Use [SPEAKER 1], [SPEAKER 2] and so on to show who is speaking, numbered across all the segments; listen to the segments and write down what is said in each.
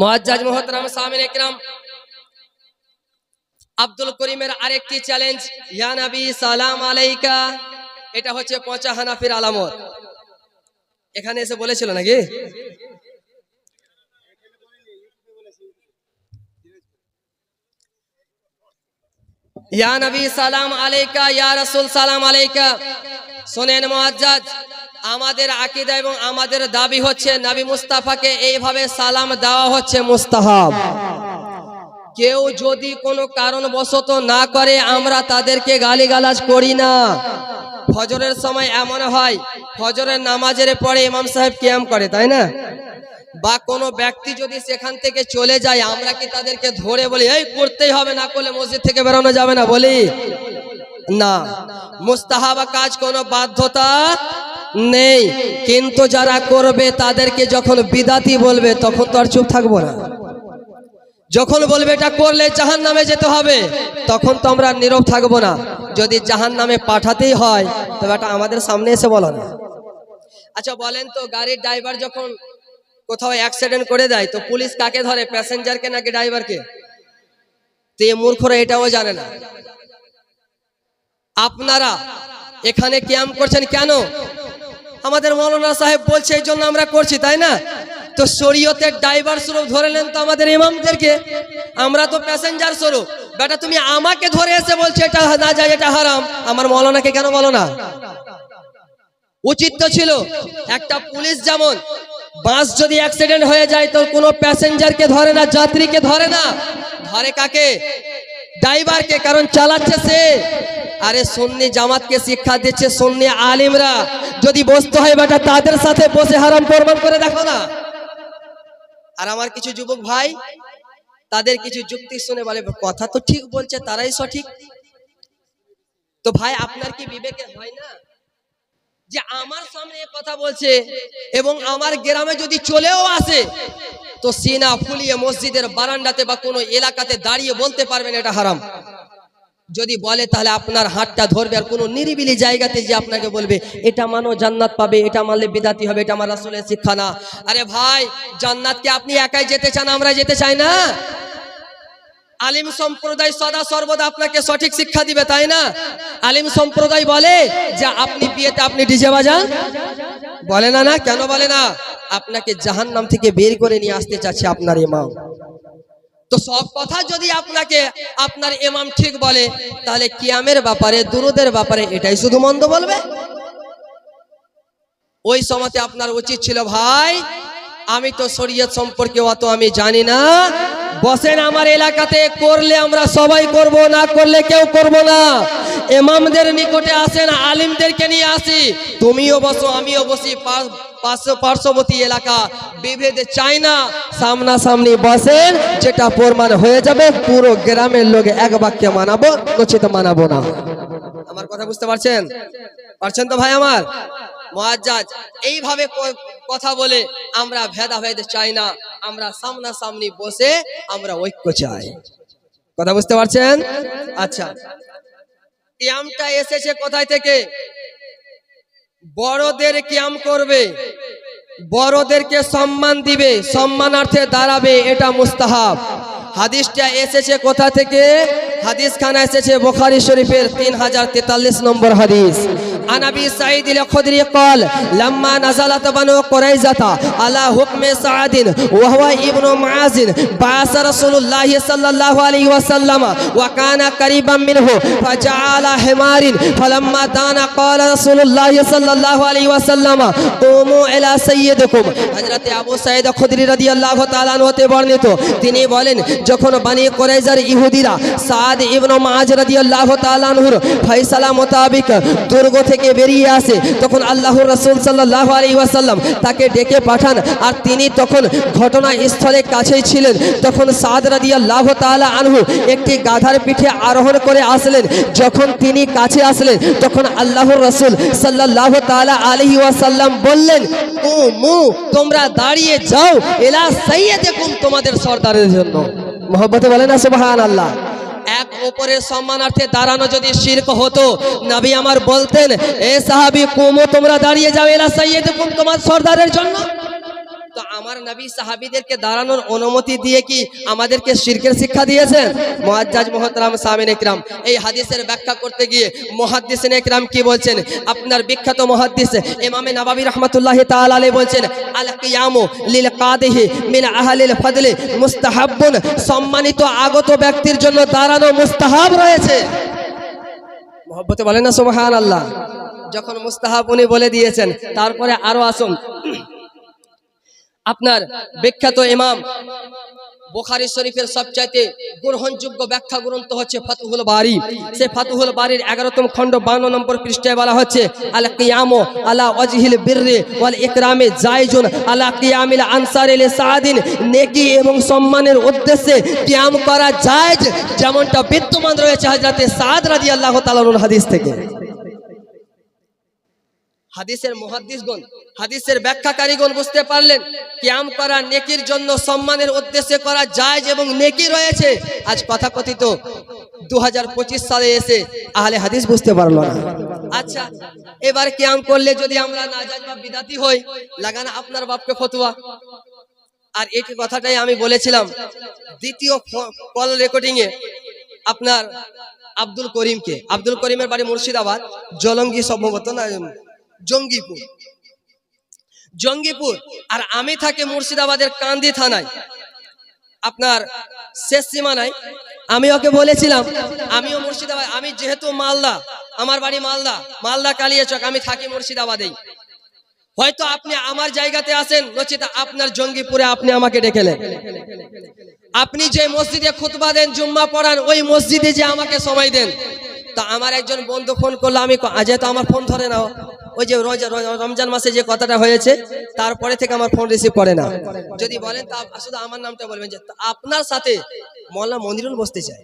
[SPEAKER 1] মোয়াজ্জাজ মোহতরাম সামিন একরাম আব্দুল করিমের আরেকটি চ্যালেঞ্জ ইয়া নবী সালাম আলাইকা এটা হচ্ছে পচা হানাফির আলামত। এখানে এসে বলেছিল নাকি? ইয়া নবী সালাম আলাইকা ইয়া রাসূল সালাম আলাইকা শোনেন মুআজ্জাজ আমাদের আকিদা এবং আমাদের দাবি হচ্ছে নবী মুস্তাফাকে এইভাবে সালাম দেওয়া হচ্ছে মুস্তাহাব। কেউ যদি কোনো কারণবশত না করে, আমরা তাদেরকে গালিগালাজ করি না। ফজরের সময় এমন হয়, ফজরের নামাজের পরে ইমাম সাহেব কিয়াম করে, তাই না? বা কোনো ব্যক্তি যদি সেখান থেকে চলে যায়, আমরা কি তাদেরকে ধরে বলি, এই করতেই হবে, না করলে মসজিদ থেকে বেরোনো যাবে না? বলি, না। মুস্তাহাবা কাজ কোনো বাধ্যতা নেই। কিন্তু যারা করবে তাদেরকে যখন বিদাতি বলবে তখন তো আর চুপ থাকব না। যখন বলবে এটা করলে জাহান নামে যেতে হবে তখন তো আমরা নীরব থাকব না। যদি জাহান নামে পাঠাতেই হয় তবে এটা আমাদের সামনে এসে বলো না। আচ্ছা বলেন তো গাড়ির ড্রাইভার যখন কোথাও অ্যাক্সিডেন্ট করে দেয় তো পুলিশ কাকে ধরে প্যাসেঞ্জারকে নাকি ড্রাইভারকে তো এই মূর্খরা এটাও জানে না। আপনারা এখানে ক্যাম্প করছেন কেন? আমাদের মৌলানা সাহেব বলছে, এই জন্য আমরা করছি, তাই না? তো শরীয়তের ড্রাইভার স্বরূপ ধরে নেন তো আমাদের ইমামদেরকে। আমরা তো প্যাসেঞ্জার স্বরূপ। বেটা, তুমি আমাকে ধরে এসে বলছে, এটা না যায়, এটা হারাম। আমার মৌলানাকে কেন বলো না? উচিত তো ছিল, একটা পুলিশ যেমন, বাস যদি অ্যাক্সিডেন্ট হয়ে যায়, তো কোনো প্যাসেঞ্জারকে ধরে না, যাত্রীকে ধরে না। ধরে কাকে? ড্রাইভারকে, কারণ চালাচ্ছে সে। আরে সন্নি জামাতকে শিক্ষা দিচ্ছে সন্নি আলিমরা। যদি বসতে হয় বেটা, তাদের সাথে বসে হারাম প্রমাণ করে দেখো না। আর আমার কিছু যুবক ভাই, তাদের কিছু যুক্তি শুনে বলে, কথা তো ঠিক বলছে, তারাই সঠিক। তো ভাই, আপনার কি বিবেকে হয় না যে আমার সামনে কথা বলছে এবং আমার গ্রামে যদি চলেও আসে, তো সিনা ফুলিয়ে মসজিদের বারান্দাতে বা কোনো এলাকাতে দাঁড়িয়ে বলতে পারবেন এটা হারাম। যদি বলে তাহলে আপনার হাতটা ধরবে আর কোনো নিরিবিলি জায়গাতে যে আপনাকে বলবে, এটা মানো, জান্নাত পাবে, এটা মানলে বিদাতি হবে, এটা আমার আসলে শিক্ষা না। আরে ভাই, জান্নাতকে আপনি একাই যেতে চান, আমরা যেতে চাই না? আলিম সম্প্রদায় সদা সর্বদা আপনাকে সঠিক শিক্ষা দিবে, তাই না? আলিম সম্প্রদায় বলে যে আপনি বিয়েতে আপনি ডিজে বাজান? বলে না না, কেন বলে না? আপনাকে জাহান্নাম থেকে বের করে নিয়ে আসতে চাচ্ছে আপনার ইমাম। তো সব কথা যদি আপনাকে, আপনার এমাম ঠিক বলে, তাহলে কিয়ামের ব্যাপারে, দুরুদের ব্যাপারে এটাই শুধু মন্দ বলবে? ওই সময়তে আপনার উচিত ছিল, ভাই, আমি তো শরীয়ত সম্পর্কে অত আমি জানি না। বসেন আমার এলাকাতে, করলে আমরা সবাই করব, না করলে কেউ করব না। এমামদের নিকটে আসেন, আলিমদেরকে নিয়ে আসি। তুমিও বসো, আমিও বসি। পার্শ্ববর্তী এলাকা, বিভেদে চাই না। সামনাসামনি বসেন, যেটা প্রমাণ হয়ে যাবে, পুরো গ্রামের লোক এক বাক্যে মানাবো নচিত মানাবো না। আমার কথা বুঝতে পারছেন? পারছেন তো ভাই আমার? মুআজ্জাজ এইভাবে কথা বলে আমরা ভেদাভেদ চাই না। আমরা সামনাসামনি বসে আমরা ঐক্য চাই। কথা বুঝতে পারছেন? আচ্ছা। কিয়ামটা এসেছে কোথায় থেকে? বড়দের কিয়াম করবে। বড়দেরকে সম্মান দিবে, সম্মানার্থে দাঁড়াবে, এটা মুস্তাহাব। হাদিসটা এসেছে কোথা থেকে? হাদিস খানা এসেছে বোখারি শরীফের তিন হাজার তেতাল্লিশ নম্বর হাদিস। আনাবি সাইদ الخدري قال لما نزلت بنو قريظة على حكم سعد وهو ابن معاذ بعث رسول الله صلى الله عليه وسلم وكان قريبا منه فجعل حمار فلما دان قال رسول الله صلى الله عليه وسلم قوموا الى سيدكم হযরত আবু সাঈদ খুদরি রাদিয়াল্লাহু তাআলা আনহু হতে বর্ণিত তিনি বলেন যখন বানি কুরাইজার ইহুদিরা সাদ ইবনে মাজ রাদিয়াল্লাহু তাআলা আনহুর ফয়সালা মোতাবেক দুর্গ থেকে বেরিয়ে আসে, তখন আল্লাহর রাসূল সাল্লাল্লাহু আলাইহি ওয়াসাল্লাম তাকে ডেকে পাঠান। আর তিনি তখন ঘটনা স্থলে কাছেই ছিলেন। তখন সাদ রাদিয়াল্লাহু তাআলা আনহু একটি গাধার পিঠে আরোহণ করে আসলেন। যখন তিনি কাছে আসলেন, তখন আল্লাহর রাসূল সাল্লাল্লাহু তাআলা আলাইহি ওয়াসাল্লাম বললেন, ও মু, তোমরা দাঁড়িয়ে যাও এলা সাইয়্যিদকুম তোমাদের সর্দারের জন্য। মোহব্বতে বলেন না, সুবহানাল্লাহ। এক ওপরের সম্মানার্থে দাঁড়ানো যদি শির্ক হতো, নবী আমার বলতেন, এ সাহাবি, কুমো, তোমরা দাঁড়িয়ে যাও এলা সাইয়্যিদকুম তোমার সর্দারের জন্য। তো আমার নবী সাহাবিদেরকে দাঁড়ানোর অনুমতি দিয়ে কি আমাদেরকে শিরকের শিক্ষা দিয়েছেন? মুআজ্জাজ মুহতারাম সামিন ইকরাম এই হাদিসের ব্যাখ্যা করতে গিয়ে মুহাদ্দিসিন ইকরাম কি বলছেন? আপনার বিখ্যাত মুহাদ্দিস ইমামে নববী রাহমাতুল্লাহি তাআলা আলাইহি বলছেন আল কিয়ামু লিল কাদিহি মিন আহলিল ফাদলি মুস্তাহাব্বুন। সম্মানিত আগত ব্যক্তির জন্য দাঁড়ানো মুস্তাহাব রয়েছে। মহব্বতে বলেন না সুবহান আল্লাহ যখন মুস্তাহাব উনি বলে দিয়েছেন, তারপরে আরও আসুন। আপনার বিখ্যাত ইমাম বোখারি শরীফের সবচাইতে গ্রহণযোগ্য ব্যাখ্যা গ্রন্থ হচ্ছে ফাতুহুল বারি। সে ফাতুহুল বারির এগারোতম খণ্ড বান্ন নম্বর পৃষ্ঠায় বলা হচ্ছে, আল কিয়ামো আলা ওয়াজহিল বিররি ওয়াল ইকরামে জায়জুন আলা কিয়ামিল আনসারিল সাদিন। নেকি এবং সম্মানের উদ্দেশ্যে কিয়াম করা জায়েজ, যেমনটা বিদ্যমান রয়েছে হযরতে সাদ রাজি আল্লাহ তাআলার হাদিস থেকে। হাদিসের মুহাদ্দিসগণ, হাদিসের ব্যাখ্যাকারীগণ বুঝতে পারলেন, কিয়াম করা নেকির জন্য সম্মানের উদ্দেশ্যে করা জায়েজ এবং নেকি রয়েছে। আজ কথাকথিত দু হাজার পঁচিশ সালে এসে আহলে হাদিস বুঝতে পারল না। আচ্ছা এবার কিয়াম করলে যদি আমরা নাজাজ বা বিদাতি হই, লাগান আপনার বাপকে ফতুয়া। আর এই কথাটাই আমি বলেছিলাম, দ্বিতীয় কল রেকর্ডিং এ আপনার আব্দুল করিমকে। আব্দুল করিমের বাড়ি মুর্শিদাবাদ, জলঙ্গি সম্ভবত না জঙ্গিপুর। জঙ্গিপুর আর আমি থাকি মুর্শিদাবাদের কান্দি থানায়। আপনার শেষ সীমানায় আমি ওকে বলেছিলাম, আমিও মুর্শিদাবাদ, আমি যেহেতু মালদা, আমার বাড়ি মালদা মালদা কালিয়াচক, আমি থাকি মুর্শিদাবাদেই। হয়তো আপনি আমার জায়গাতে আসেন নচিত আপনার জঙ্গিপুরে আপনি আমাকে ডেকেলেন আপনি যে মসজিদে খুতবা দেন, জুম্মা পড়ান, ওই মসজিদে যে আমাকে সময় দেন। তা আমার একজন বন্ধু ফোন করল, আমি আজ তো আমার ফোন ধরে নাও। ওই যে রমজান মাসে যে কথাটা হয়েছে, তারপরে থেকে আমার ফোন রিসিভ করে না। যদি বলেন, তা শুধু আমার নামটা বলবেন যে আপনার সাথে মোল্লা মনিরুল বসতে চায়।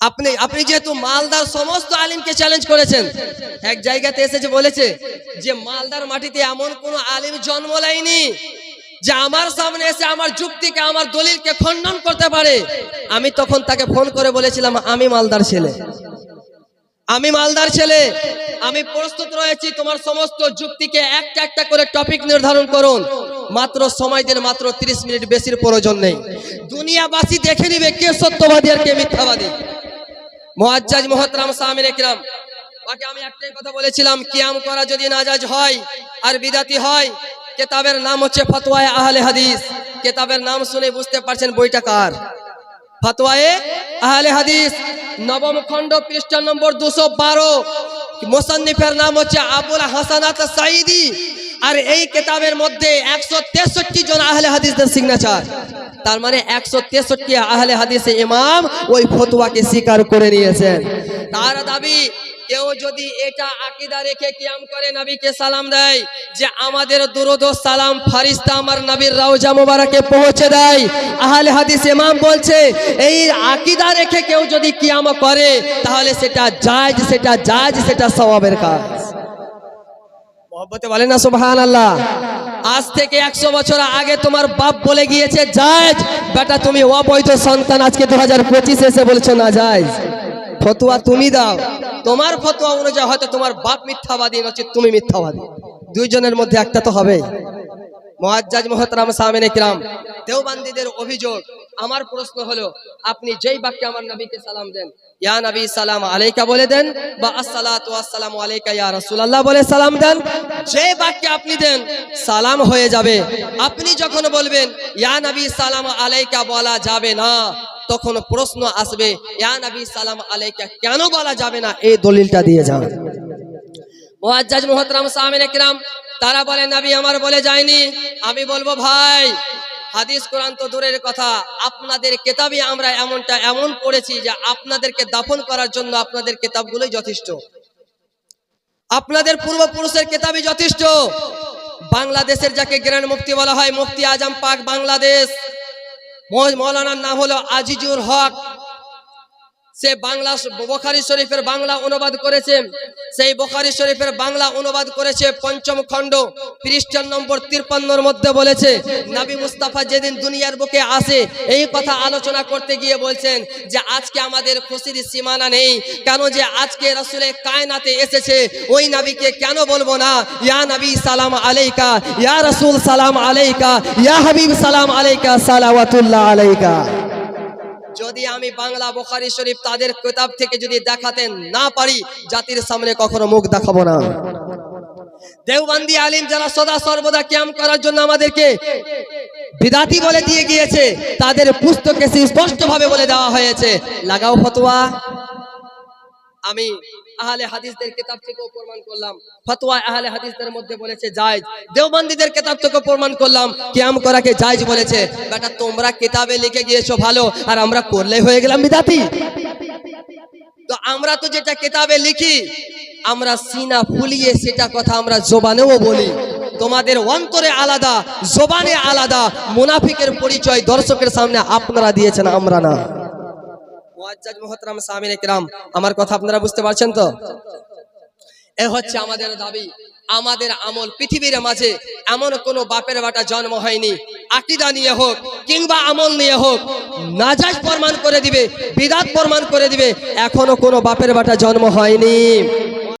[SPEAKER 1] আপনি আপনি যেহেতু মালদার সমস্ত আলিমকে চ্যালেঞ্জ করেছেন, এক জায়গাতে এসেছে, বলেছে যে মালদার মাটিতে এমন কোন আলিম জন্ম লাইনি যে আমার সামনে এসে আমার যুক্তিকে, আমার দলিলকে খণ্ডন করতে পারে। আমি তখন তাকে ফোন করে বলেছিলাম, আমি মালদার ছেলে। আমি মালদার ছেলে। আমি প্রস্তুত রয়েছি, তোমার সমস্ত যুক্তিকে একটা একটা করে টপিক নির্ধারণ করুন। মাত্র সময় দিন, মাত্র 30 মিনিট, বেশির প্রয়োজন নেই। দুনিয়াবাসী দেখে নিবে কে সত্যবাদী আর কে মিথ্যাবাদী। মুআজ্জাজ মুহতারাম সামিন একরাম। বাকি আমি একটাই কথা বলেছিলাম, কিয়াম করা যদি নাজাজ হয় আর বিদাতি হয়, কেতাবের নাম হচ্ছে ফতোয়ায়ে আহলে হাদিস। কেতাবের নাম শুনে বুঝতে পারছেন বইটা কার? ফতোয়ায়ে আহলে হাদিস, নবম খণ্ড পৃষ্ঠা নম্বর দুশো বারো। মোসান্নিফের নাম হচ্ছে আবুল হাসানাত সাইদি আর এই কেতাবের মধ্যে একশো তেষট্টি জন আহলে হাদিসদের সিগনেচার তার মানে একশো তেষট্টি আহলে হাদিসে ইমাম ওই ফতোয়াকে স্বীকার করে নিয়েছেন। তার দাবি, কেউ যদি এটা আকিদা রেখে কিয়াম করে নবীকে সালাম দেয়, যে আমাদের দুরুদ সালাম ফারিস্তা আমার নবীর রওজা মোবারকে পৌঁছে দেয়। আহলে হাদিস ইমাম বলছে, এই আকিদা রেখে কেউ যদি কিয়াম করে, তাহলে সেটা জায়েজ সেটা জায়েজ, সেটা সওয়াবের কাজ। মহব্বতে বলে না সুবহান আল্লাহ আজ থেকে একশো বছর আগে তোমার বাপ বলে গিয়েছে, জায়জ, বেটা তুমি অবৈধ সন্তান আজকে দু হাজার পঁচিশে এসে বলছো, না, জায়জ। ফতুয়া তুমি দাও। তোমার ফতোয়া অনুযায়ী হয়তো তোমার বাপ মিথ্যাবাদী নচ্ছে তুমি মিথ্যাবাদী। দুইজনের মধ্যে একটা তো হবে মহাজ্জাজ মোহতরাম সামিন ইকরাম দেওবান্দিদের অভিযোগ আমার প্রশ্ন হলো, আপনি যেই বাক্যে আমার নবীকে সালাম দেন, ইয়া নবী সালাম আলাইকা বলে দেন, বা আসসালাতু আসসালামু আলাইকা ইয়া রাসূলুল্লাহ বলে সালাম দেন? যে বাক্যে আপনি দেন, সালাম হয়ে যাবে। আপনি যখন বলবেন, ইয়া নবী সালাম আলাইকা বলা যাবে না, তখন প্রশ্ন আসবে, ইয়া নবী সালাম আলাইকা কেন বলা যাবে না? এই দলিলটা দিয়ে যান। মুআজ্জাজ মুহতারাম সামিন একরাম, তারা বলে, নবী আমার বলে যায়নি। আমি বলব, ভাই হাদিস কোরআন তো দূরের কথা। আপনাদের কেতাবে আমরা এমনটা এমন পড়েছি যে আপনাদেরকে দাফন করার জন্য আপনাদের কেতাবগুলোই যথেষ্ট। আপনাদের পূর্বপুরুষের কেতাবই যথেষ্ট। বাংলাদেশের যাকে গ্র্যান্ড মুক্তি বলা হয় মুক্তি আজম পাক বাংলাদেশ। মৌলানার নাম হলো আজিজুর হক সে বাংলা বোখারি শরীফের বাংলা অনুবাদ করেছে। সেই বোখারি শরীফের বাংলা অনুবাদ করেছে পঞ্চম খণ্ড খ্রিস্টান নম্বর তিরপান্নর মধ্যে বলেছে, নবী মুস্তাফা যেদিন দুনিয়ার বুকে আসে, এই কথা আলোচনা করতে গিয়ে বলছেন যে, আজকে আমাদের খুশির সীমানা নেই। কেন যে আজকে রসুলের কায়নাতে এসেছে, ওই নবীকে কেন বলব না? ইয়া নবী, সালাম আলাইকা। ইয়া রসুল, সালাম আলাইকা। ইয়া হাবিব, সালাম আলাইকা, সালাওয়াতুল্লাহ আলাইকা। যদি আমি বাংলা বোখারি শরীফ তাদের কিতাব থেকে যদি দেখাতে না পারি, জাতির সামনে কখনো মুখ দেখাবো না। দেওবান্দি আলিম যারা সদা সর্বদা ক্যাম্প করার জন্য আমাদেরকে বিদাতি বলে দিয়ে গিয়েছে, তাদের পুস্তকে স্পষ্ট ভাবে বলে দেওয়া হয়েছে। লাগাও ফতোয়া। আমি আহলে হাদিসদের কিতাব থেকে প্রমাণ করলাম। ফতোয়া আহলে হাদিসদের মধ্যে বলেছে, জায়েজ। দেওবন্দীদের কিতাব থেকে প্রমাণ করলাম, কিয়াম করাকে জায়েজ বলেছে। বেটা, তোমরা কিতাবে লিখে গিয়েছো ভালো, আর আমরা করলে হয়ে গেলাম বিদাতি। তো আমরা তো যেটা কিতাবে লিখি, আমরা সিনা ফুলিয়ে সেটা কথা আমরা জোবানেও বলি। তোমাদের অন্তরে আলাদা, জোবানে আলাদা, মুনাফিকের পরিচয় দর্শকের সামনে আপনারা দিয়েছেন, আমরা না। আমার কথা আপনারা বুঝতে পারছেন তো? এ হচ্ছে আমাদের দাবি। আমাদের আমল পৃথিবীর মাঝে এমন কোনো বাপের বাটা জন্ম হয়নি। আকিদা নিয়ে হোক কিংবা আমল নিয়ে হোক নাজাজ প্রমাণ করে দিবে, বিদাত প্রমাণ করে দিবে, এখনও কোনো বাপের বাটা জন্ম হয়নি।